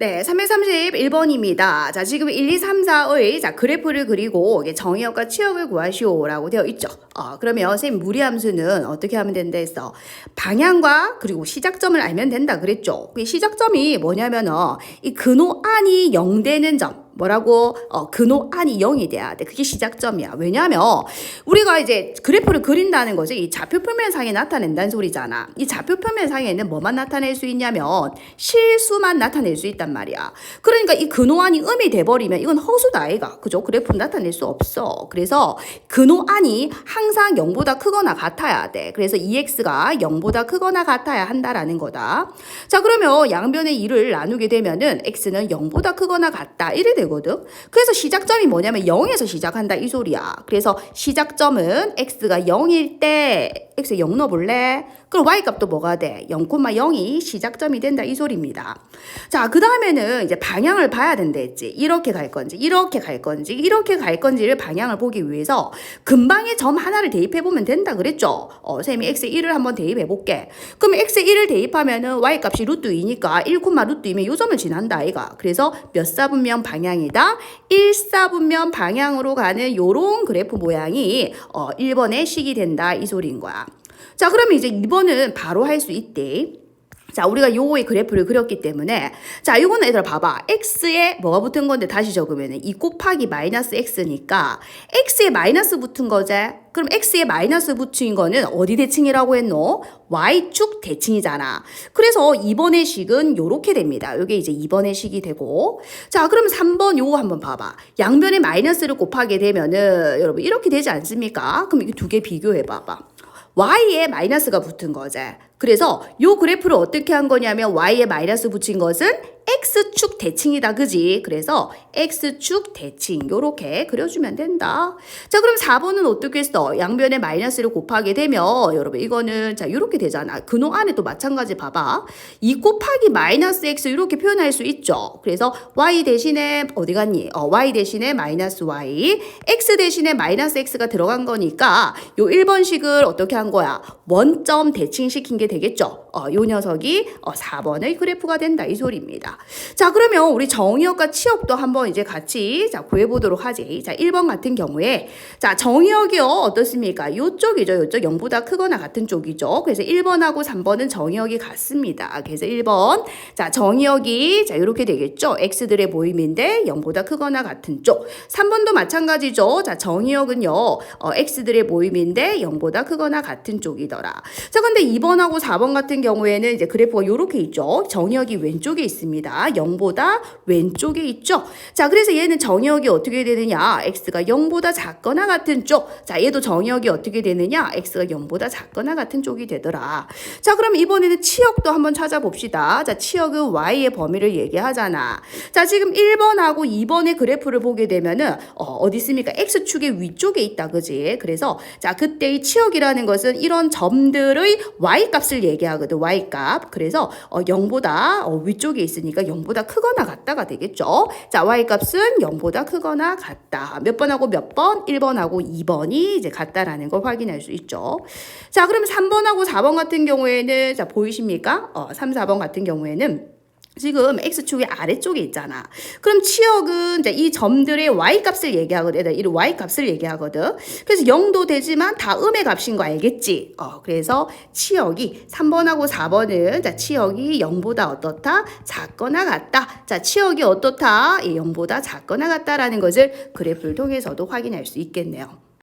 네, 331번입니다. 자, 지금 1, 2, 3, 4의 자, 그래프를 그리고 정의역과 치역을 구하시오라고 되어 있죠. 어, 그러면 선생님 무리함수는 어떻게 하면 된다 했어? 방향과 그리고 시작점을 알면 된다 그랬죠. 그 시작점이 뭐냐면은 이 근호 안이 0 되는 점. 뭐라고 어, 근호 안이 0이 돼야 돼. 그게 시작점이야. 왜냐하면 우리가 이제 그래프를 그린다는 거지 이 좌표 표면상에 나타낸다는 소리잖아. 이 좌표 표면상에는 뭐만 나타낼 수 있냐면 실수만 나타낼 수 있단 말이야. 그러니까 이 근호 안이 음이 돼버리면 이건 허수다 아이가. 그죠? 그래프 나타낼 수 없어. 그래서 근호 안이 항상 0보다 크거나 같아야 돼. 그래서 EX가 0보다 크거나 같아야 한다라는 거다. 자 그러면 양변의 2를 나누게 되면은 X는 0보다 크거나 같다. 이래 되 거든. 그래서 시작점이 뭐냐면 0에서 시작한다 이 소리야. 그래서 시작점은 x가 0일 때 x에 0 넣어볼래? 그럼 y 값도 뭐가 돼? 0,0이 시작점이 된다 이 소리입니다. 자, 그 다음에는 이제 방향을 봐야 된다 했지. 이렇게 갈 건지, 이렇게 갈 건지, 이렇게 갈 건지를 방향을 보기 위해서 근방에 점 하나를 대입해 보면 된다 그랬죠. 어, 쌤이 x 1을 한번 대입해 볼게. 그럼 x 1을 대입하면은 y 값이 루트 2니까 1, 루트 2면 요 점을 지난다 아이가. 그래서 몇 사분면 방향 이다? 1사분면 방향으로 가는 요런 그래프 모양이 어, 1번의 식이 된다 이 소리인 거야. 자, 그러면 이제 2번은 바로 할 수 있대. 자, 우리가 요거의 그래프를 그렸기 때문에 자, 요거는 얘들아 봐봐. x에 뭐가 붙은 건데 다시 적으면 2 곱하기 마이너스 x니까 x에 마이너스 붙은 거지? 그럼 x에 마이너스 붙인 거는 어디 대칭이라고 했노? y축 대칭이잖아. 그래서 2번의 식은 요렇게 됩니다. 요게 이제 2번의 식이 되고 자, 그럼 3번 요거 한번 봐봐. 양변에 마이너스를 곱하게 되면은 여러분 이렇게 되지 않습니까? 그럼 이게 두 개 비교해 봐봐. y에 마이너스가 붙은 거지. 그래서 요 그래프를 어떻게 한 거냐면 y에 마이너스 붙인 것은 x축 대칭이다. 그지? 그래서 x축 대칭 요렇게 그려주면 된다. 자 그럼 4번은 어떻게 써? 양변에 마이너스를 곱하게 되면 여러분 이거는 자 요렇게 되잖아. 근호 안에 또 마찬가지 봐봐. 2 곱하기 마이너스 x 이렇게 표현할 수 있죠. 그래서 y 대신에 어디 갔니? 어, y 대신에 마이너스 y x 대신에 마이너스 x가 들어간 거니까 요 1번식을 어떻게 한 거야? 원점 대칭시킨 게 되겠죠. 어, 요 녀석이 어, 4번의 그래프가 된다 이 소리입니다. 자, 그러면 우리 정의역과 치역도 한번 이제 같이 자, 구해 보도록 하지. 자, 1번 같은 경우에 자, 정의역이요. 어떻습니까? 요쪽이죠. 요쪽 0보다 크거나 같은 쪽이죠. 그래서 1번하고 3번은 정의역이 같습니다. 그래서 1번 자, 정의역이 자, 이렇게 되겠죠. x들의 모임인데 0보다 크거나 같은 쪽. 3번도 마찬가지죠. 자, 정의역은요. 어, x들의 모임인데 0보다 크거나 같은 쪽이더라. 자, 근데 2번하고 4번 같은 경우에는 이제 그래프가 이렇게 있죠. 정의역이 왼쪽에 있습니다. 0보다 왼쪽에 있죠. 자, 그래서 얘는 정의역이 어떻게 되느냐? x가 0보다 작거나 같은 쪽. 자, 얘도 정의역이 어떻게 되느냐? x가 0보다 작거나 같은 쪽이 되더라. 자, 그럼 이번에는 치역도 한번 찾아봅시다. 자, 치역은 y의 범위를 얘기하잖아. 자, 지금 1번하고 2번의 그래프를 보게 되면은 어, 어디 있습니까? x축의 위쪽에 있다. 그지? 그래서 자, 그때의 치역이라는 것은 이런 점들의 y 값을 얘기하거든. y 값. 그래서 어, 0보다 어, 위쪽에 있으니까 0보다 크거나 같다가 되겠죠. 자, y값은 0보다 크거나 같다. 몇 번하고 몇 번? 1번하고 2번이 이제 같다라는 걸 확인할 수 있죠. 자, 그럼 3번하고 4번 같은 경우에는 자, 보이십니까? 어, 3, 4번 같은 경우에는 지금 x축의 아래쪽에 있잖아. 그럼 치역은 이제 이 점들의 y값을 얘기하거든. 이 y값을 얘기하거든. 그래서 0도 되지만 다 음의 값인 거 알겠지? 어, 그래서 치역이 3번하고 4번은 자, 치역이 0보다 어떻다? 작거나 같다. 자, 치역이 어떻다? 이 0보다 작거나 같다라는 것을 그래프를 통해서도 확인할 수 있겠네요.